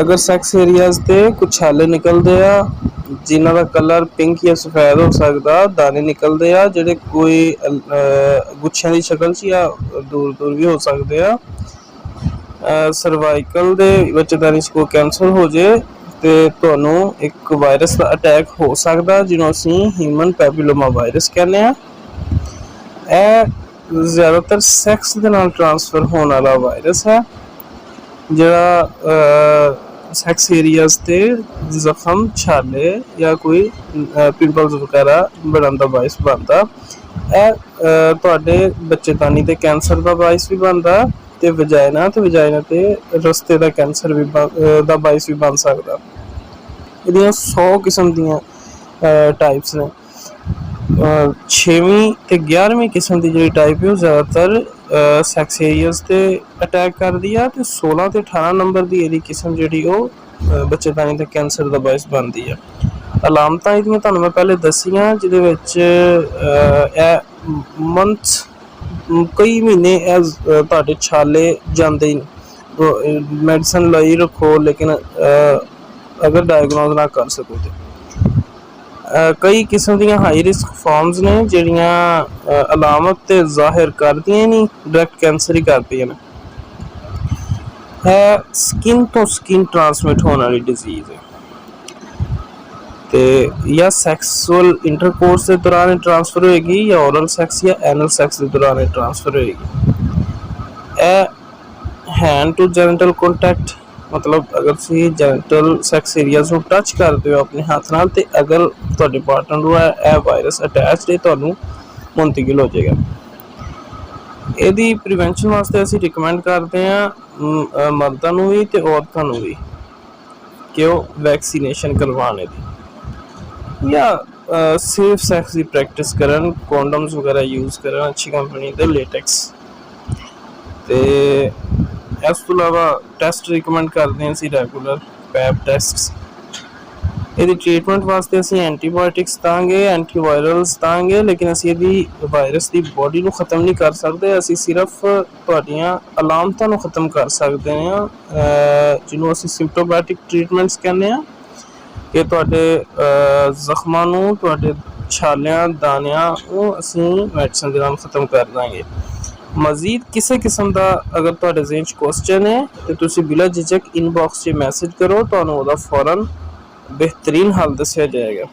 ਅਗਰ sex areas ਤੇ ਕੁਝ ਛਾਲੇ ਨਿਕਲਦੇ ਆ, ਜਿਨ੍ਹਾਂ ਦਾ ਕਲਰ ਪਿੰਕ ਜਾਂ ਸਫੈਦ ਹੋ ਸਕਦਾ, ਦਾਣੇ ਨਿਕਲਦੇ ਆ, ਜਿਹੜੇ ਕੋਈ ਗੁੱਛਿਆਂ ਦੀ ਸ਼ਕਲ 'ਚ ਜਾਂ ਦੂਰ ਦੂਰ ਵੀ ਹੋ ਸਕਦੇ ਆ ਸਰਵਾਈਕਲ ਦੇ ਵਿੱਚ ਦਾਣੇ 'ਚ ਕੋਈ ਕੈਂਸਰ ਹੋ ਜੇ, ਤੇ ਤੁਹਾਨੂੰ ਇੱਕ ਵਾਇਰਸ ਦਾ ਅਟੈਕ ਹੋ ਸਕਦਾ, ਜਿਹਨੂੰ ਅਸੀਂ ਹਿਊਮਨ ਪੈਪਿਲੋਮਾ ਵਾਇਰਸ ਕਹਿੰਦੇ ਆ। ਇਹ ਜ਼ਿਆਦਾਤਰ ਸੈਕਸ ਦੇ ਨਾਲ ਟ੍ਰਾਂਸਫਰ ਹੋਣ ਵਾਲਾ ਵਾਇਰਸ ਹੈ। ਜਿਹੜਾ ਸੈਕਸ ਏਰੀਆਜ਼ ਤੇ ਜ਼ਖਮ, ਛਾਲੇ ਜਾਂ ਕੋਈ ਪਿੰਪਲਸ ਵਗੈਰਾ ਬਣਨ ਦਾ ਬਾਇਸ ਬਣਦਾ। ਇਹ ਤੁਹਾਡੇ ਬੱਚੇਦਾਨੀ ਤੇ ਕੈਂਸਰ ਦਾ ਬਾਇਸ ਵੀ ਬਣਦਾ ਤੇ ਵਜਾਇਨਾ ਤੇ ਵਜਾਇਨਾ ਤੇ ਰਸਤੇ ਦਾ ਕੈਂਸਰ ਵੀ ਬਣ- ਦਾ ਬਾਇਸ ਵੀ ਬਣ ਸਕਦਾ। ਇਹਦੀਆਂ 100 ਕਿਸਮ ਦੀਆਂ ਟਾਈਪਸ ਨੇ। ਛੇਵੀਂ ਤੇ 11ਵੀਂ ਕਿਸਮ ਦੀ ਜਿਹੜੀ ਟਾਈਪ ਹੈ ਉਹ ਜ਼ਿਆਦਾਤਰ ਸੈਕਸ ਏਰੀਆਜ਼ ਤੇ ਅਟੈਕ ਕਰਦੀ ਆ ਤੇ 16 ਤੇ 18 ਨੰਬਰ ਦੀ ਇਹਦੀ ਕਿਸਮ ਜਿਹੜੀ ਉਹ ਅਹ, ਬੱਚੇਦਾਨੀ ਤੇ ਕੈਂਸਰ ਦਾ ਬਾਇਸ ਬਣਦੀ ਆ। ਅਲਾਮਤਾਂ ਇਹਦੀਆਂ ਤੁਹਾਨੂੰ ਮੈਂ ਪਹਿਲੇ ਦੱਸੀਆਂ ਜਿਹਦੇ ਵਿੱਚ ਇਹ ਮੰਥ ਕਈ ਮਹੀਨੇ ਇਹ ਤੁਹਾਡੇ ਛਾਲੇ ਜਾਂਦੇ ਹੀ ਮੈਡੀਸਨ ਲਈ ਰੱਖੋ ਲੇਕਿਨ ਅਗਰ ਡਾਇਗਨੋਸ ਨਾ ਕਰ ਸਕੋ ਤੇ। ਕਈ ਕਿਸਮ ਦੀਆਂ ਹਾਈ ਰਿਸਕ ਫਾਰਮਸ ਨੇ ਜਿਹੜੀਆਂ ਅਹ, ਅਲਾਮਤ ਤੇ ਜ਼ਾਹਿਰ ਕਰਦੀਆਂ ਨਹੀਂ ਡਾਇਰੈਕਟ ਕੈਂਸਰ ਹੀ ਕਰਦੀਆਂ ਨੇ। ਹੈ ਸਕਿਨ ਤੋਂ ਸਕਿਨ ਟ੍ਰਾਂਸਮਿਟ ਹੋਣ ਵਾਲੀ ਡਿਜ਼ੀਜ਼ ਹੈ। ਤੇ ਜਾਂ ਸੈਕਸੁਅਲ ਇੰਟਰਕੋਰਸ ਦੇ ਦੌਰਾਨ ਟ੍ਰਾਂਸਫਰ ਹੋਏਗੀ ਜਾਂ ਔਰਲ ਸੈਕਸ ਜਾਂ ਐਨਲ ਸੈਕਸ ਦੇ ਦੌਰਾਨ ਟ੍ਰਾਂਸਫਰ ਹੋਏਗੀ। ਇਹ ਹੈਂਡ ਟੂ ਜੈਨਿਟਲ ਕੰਟੈਕਟ ਮਤਲਬ ਅਗਰ ਤੁਸੀਂ ਜੈਨਿਟਲ ਸੈਕਸ ਏਰੀਆਜ਼ ਨੂੰ ਟੱਚ ਕਰਦੇ ਹੋ ਆਪਣੇ ਹੱਥ ਨਾਲ, ਤੇ ਅਗਰ ਤੁਹਾਡੇ ਪਾਰਟਨਰ ਨੂੰ ਇਹ ਵਾਇਰਸ ਅਟੈਚਡ ਹੈ, ਤੁਹਾਨੂੰ ਮੁੰਤਕਿਲ ਹੋ ਜਾਏਗਾ। ਇਹਦੀ ਪ੍ਰੀਵੈਂਸ਼ਨ ਵਾਸਤੇ ਅਸੀਂ ਰეკਮੈਂਡ ਕਰਦੇ ਹਾਂ ਮਰਦਾਂ ਨੂੰ ਵੀ ਤੇ ਔਰਤਾਂ ਨੂੰ ਵੀ ਕਿ ਉਹ ਵੈਕਸੀਨੇਸ਼ਨ ਕਰਵਾਉਣ ਦੀ ਜਾਂ ਸੇਫ ਸੈਕਸ ਦੀ ਪ੍ਰੈਕਟਿਸ ਕਰਨ ਕੰਡੋਮਸ ਵਗੈਰਾ ਯੂਜ਼ ਕਰਨ, ਅੱਛੀ ਕੰਪਨੀ ਦੇ ਲੇਟੈਕਸ ਤੇ ਇਸ ਤੋਂ ਇਲਾਵਾ ਟੈਸਟ ਰეკਮੈਂਡ ਕਰਦੇ ਹਾਂ ਅਸੀਂ ਰੈਗੂਲਰ ਪੈਪ ਟੈਸਟਸ ਇਹਦੀ ਟ੍ਰੀਟਮੈਂਟ ਵਾਸਤੇ ਅਸੀਂ ਐਂਟੀਬਾਇਓਟਿਕਸ ਦਾਂਗੇ ਐਂਟੀਵਾਇਰਲਸ ਦਾਂਗੇ, ਲੇਕਿਨ ਅਸੀਂ ਇਹਦੀ ਵਾਇਰਸ ਦੀ ਬਾਡੀ ਨੂੰ ਖਤਮ ਨਹੀਂ ਕਰ ਸਕਦੇ। ਅਸੀਂ ਸਿਰਫ ਤੁਹਾਡੀਆਂ ਅਲਾਮਤਾਂ ਨੂੰ ਖਤਮ ਕਰ ਸਕਦੇ ਹਾਂ। ਜਿਹਨੂੰ ਅਸੀਂ ਸਿੰਪਟੋਮੈਟਿਕ ਟ੍ਰੀਟਮੈਂਟਸ ਕਹਿੰਦੇ ਆ ਕਿ ਤੁਹਾਡੇ ਜ਼ਖਮਾਂ ਨੂੰ, ਤੁਹਾਡੇ ਛਾਲਿਆਂ, ਦਾਣਿਆਂ ਨੂੰ ਅਸੀਂ ਮੈਡੀਸਨ ਦੇ ਨਾਲ ਖਤਮ ਕਰ ਦਾਂਗੇ। ਮਜ਼ੀਦ ਕਿਸੇ ਕਿਸਮ ਦਾ ਅਗਰ ਤੁਹਾਡੇ ਜ਼ਿਹਨ 'ਚ ਕੁਐਸਚਨ ਹੈ, ਤੇ ਤੁਸੀਂ ਬਿਲਾ ਝਿਜਕ ਇਨਬਾਕਸ 'ਚ ਮੈਸੇਜ ਕਰੋ, ਤੁਹਾਨੂੰ ਉਹਦਾ ਫੌਰਨ ਬਿਹਤਰੀਨ ਹੱਲ ਦੱਸਿਆ ਜਾਏਗਾ।